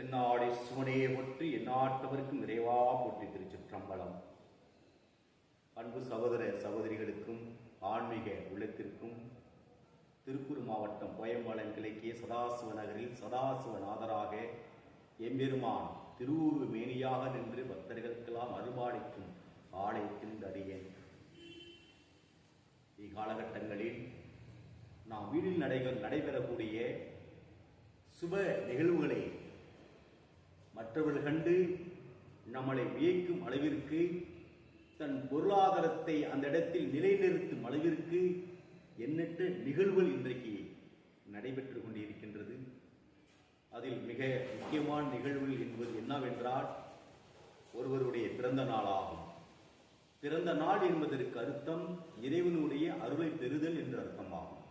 தென்னாடி சுவனையை போற்றி எந்நாட்டவருக்கும் நிறைவா போற்றி திருச்சிற்றம்பலம். அன்பு சகோதர சகோதரிகளுக்கும் ஆன்மீக உள்ளத்திற்கும் திருப்பூர் மாவட்டம் கோயம்பாளையம் கிழக்கிய சதாசிவ நகரில் சதாசிவ நாதராக எம்பெருமான் திருவுருவ மேனியாக நின்று பக்தர்களுக்கெல்லாம் அருள்பாலிக்கும் ஆலயத்தின் அடியேன். இக்காலகட்டங்களில் நாம் வீடில் நடைபெற நடைபெறக்கூடிய சுப நிகழ்வுகளை மற்றவர்கள் கண்டு நம்மளை வியக்கும் அளவிற்கு தன் பொருளாதாரத்தை அந்த இடத்தில் நிலைநிறுத்தும் அளவிற்கு எண்ணற்ற நிகழ்வுகள் இன்றைக்கு நடைபெற்று கொண்டிருக்கின்றது. அதில் மிக முக்கியமான நிகழ்வுகள் என்பது என்னவென்றால் ஒருவருடைய பிறந்த நாளாகும். பிறந்த நாள் என்பதற்கு அர்த்தம் இறைவனுடைய அருளை பெறுதல் என்று அர்த்தமாகும்.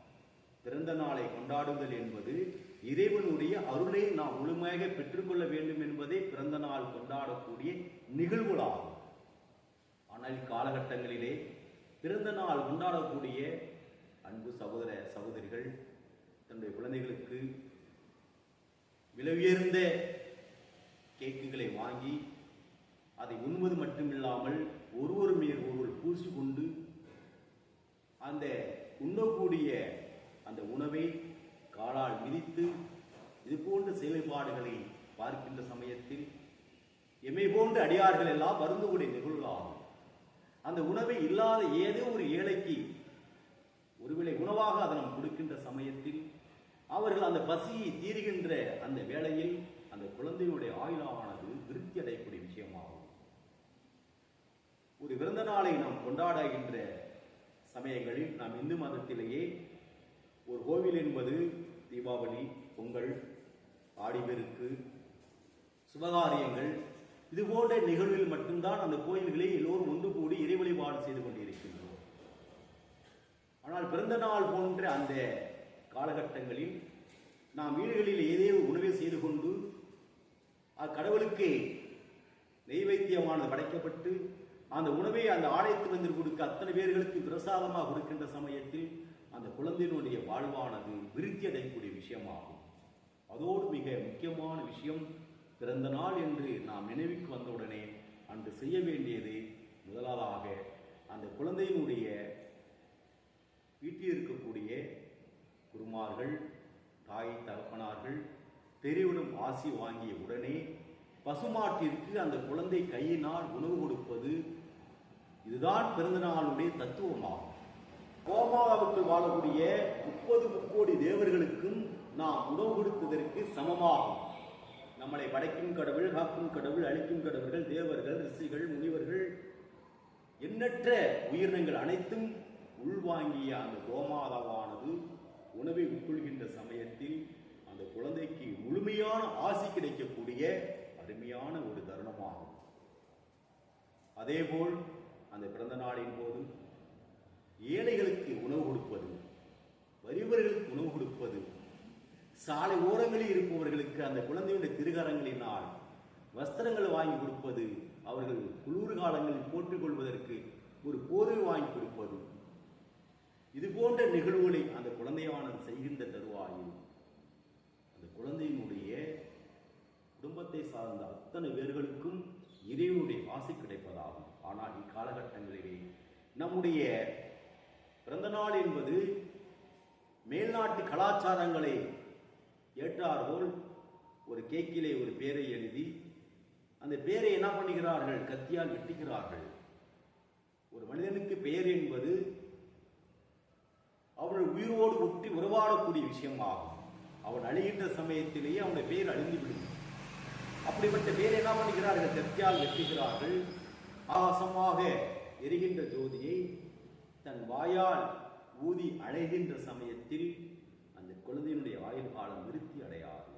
பிறந்த நாளை கொண்டாடுதல் என்பது இறைவனுடைய அருளை நாம் முழுமையாக பெற்றுக்கொள்ள வேண்டும் என்பதே பிறந்த நாள் கொண்டாடக்கூடிய நிகழ்வுகளாகும். ஆனால் இக்காலகட்டங்களிலே பிறந்த நாள் கொண்டாடக்கூடிய அன்பு சகோதர சகோதரிகள் தன்னுடைய குழந்தைகளுக்கு விலவியர்ந்த கேக்குகளை வாங்கி அதை உண்பது மட்டுமில்லாமல் ஒருவர் மேல் ஒருவர் பூசிக்கொண்டு அந்த உண்ணக்கூடிய அந்த உணவை காலால் மிதித்து இது போன்ற செயல்பாடுகளை பார்க்கின்ற சமயத்தில் எமை போன்ற அடியார்கள் எல்லாம் வருந்தக்கூடிய நிகழ்வாகும் அந்த உணவை இல்லாத ஏதோ ஒரு ஏழைக்கு ஒருவேளை உணவாக அதை நாம் கொடுக்கின்ற சமயத்தில் அவர்கள் அந்த பசியை தீர்கின்ற அந்த வேளையில் அந்த குழந்தையுடைய ஆயுளாவானது விருத்தி அடையக்கூடிய விஷயமாகும். ஒரு பிறந்த நாளை நாம் கொண்டாடுகின்ற சமயங்களில் நாம் இந்து மதத்திலேயே ஒரு கோவில் என்பது தீபாவளி பொங்கல் ஆடிபெருக்கு சுபகாரியங்கள் இது போன்ற நிகழ்வில் மட்டும்தான் அந்த கோயில்களில் எல்லோரும் ஒன்று கூடி இறை வழிபாடு செய்து கொண்டிருக்கின்றோம். ஆனால் பிறந்த நாள் போன்ற அந்த காலகட்டங்களில் நாம் வீடுகளில் ஏதேனும் உணவை செய்து கொண்டு அக்கடவுளுக்கு நெய்வேத்தியமானது படைக்கப்பட்டு அந்த உணவை அந்த ஆலயத்தில் வந்து கொடுக்க அத்தனை பேர்களுக்கு பிரசாதமாக கொடுக்கின்ற சமயத்தில் அந்த குழந்தையினுடைய வாழ்வானது விருத்தி அடையக்கூடிய விஷயமாகும். அதோடு மிக முக்கியமான விஷயம் பிறந்த நாள் என்று நாம் நினைவுக்கு வந்தவுடனே அன்று செய்ய வேண்டியது முதலாவதாக அந்த குழந்தையினுடைய வீட்டில் இருக்கக்கூடிய குருமார்கள் தாய் தகப்பனார்கள் பெரியவிடம் ஆசி வாங்கிய உடனே பசுமாட்டிற்கு அந்த குழந்தை கையினால் உணவு கொடுப்பது இதுதான் பிறந்தநாளுடைய தத்துவமாகும். கோமாவுக்கு வாழக்கூடிய முப்பது முக்கோடி தேவர்களுக்கும் நாம் உணவு கொடுத்ததற்கு சமமாகும். நம்மளை படைக்கும் கடவுள் காக்கும் கடவுள் அழிக்கும் கடவுள்கள் தேவர்கள் ரிஷிகள் முனிவர்கள் எண்ணற்ற உயிரினங்கள் அனைத்தும் உள்வாங்கிய அந்த கோமாதாவானது உணவை உட்கொள்கின்ற சமயத்தில் அந்த குழந்தைக்கு முழுமையான ஆசி கிடைக்கக்கூடிய அருமையான ஒரு தருணமாகும். அதேபோல் அந்த பிறந்த நாளின் போது ஏழைகளுக்கு உணவு கொடுப்பது வறியவர்களுக்கு உணவு கொடுப்பது சாலை ஓரங்களில் இருப்பவர்களுக்கு அந்த குழந்தையுடைய திருகரங்களினால் வஸ்திரங்கள் வாங்கி கொடுப்பது அவர்கள் குளிர் காலங்களில் போட்டுக் கொள்வதற்கு ஒரு போர்வை வாங்கி கொடுப்பது. இது போன்ற நிகழ்வுகளை அந்த குழந்தையானது செய்கின்ற தருவாயில் அந்த குழந்தையினுடைய குடும்பத்தை சார்ந்த அத்தனை பேர்களுக்கும் இறைவனுடைய ஆசை கிடைப்பதாகும். ஆனால் இக்காலகட்டங்களிலே நம்முடைய பிறந்த நாள் என்பது மேல்நாட்டு கலாச்சாரங்களை ஏற்றார்போல் ஒரு கேக்கிலே ஒரு பேரை எழுதி அந்த பேரை என்ன பண்ணுகிறார்கள்? கத்தியால் வெட்டுகிறார்கள். ஒரு மனிதனுக்கு பெயர் என்பது அவள் உயிரோடு ஒட்டி உறவாடக்கூடிய விஷயமாகும். அவன் அழிகின்ற சமயத்திலேயே அவனுடைய பெயர் அழிந்துவிடும். அப்படிப்பட்ட பேரை என்ன பண்ணுகிறார்கள்? கத்தியால் வெட்டுகிறார்கள். ஆகாசமாக எரிகின்ற ஜோதியை தன் வாயால் ஊதி அழைகின்ற சமயத்தில் அந்த குழந்தையினுடைய ஆயுள் காலம் விருத்தி அடையாது.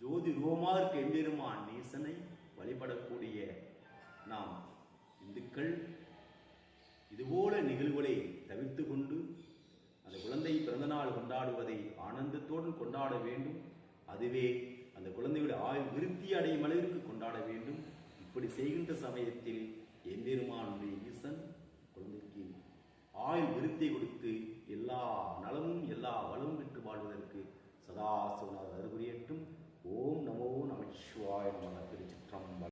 ஜோதி ரூபமாக எம்பெருமான் நேசனை வழிபடக்கூடிய நாம் இந்துக்கள் இதுபோல நிகழ்வுகளை தவிர்த்து கொண்டு அந்த குழந்தை பிறந்தநாள் கொண்டாடுவதை ஆனந்தத்தோடு கொண்டாட வேண்டும். அதுவே அந்த குழந்தையுடைய ஆயுள் விருத்தி அடையும் அளவிற்கு கொண்டாட வேண்டும். இப்படி செய்கின்ற சமயத்தில் எம்பெருமானுடைய ஈசன் ஆயுள் விருத்தி கொடுத்து எல்லா நலமும் எல்லா வளமும் பெற்று வாழ்வதற்கு சதா சிவனாக அறுபுரியட்டும் ஓம் நமோ நமச்சிவாய நம. திருச்சிற்றம்பலம்.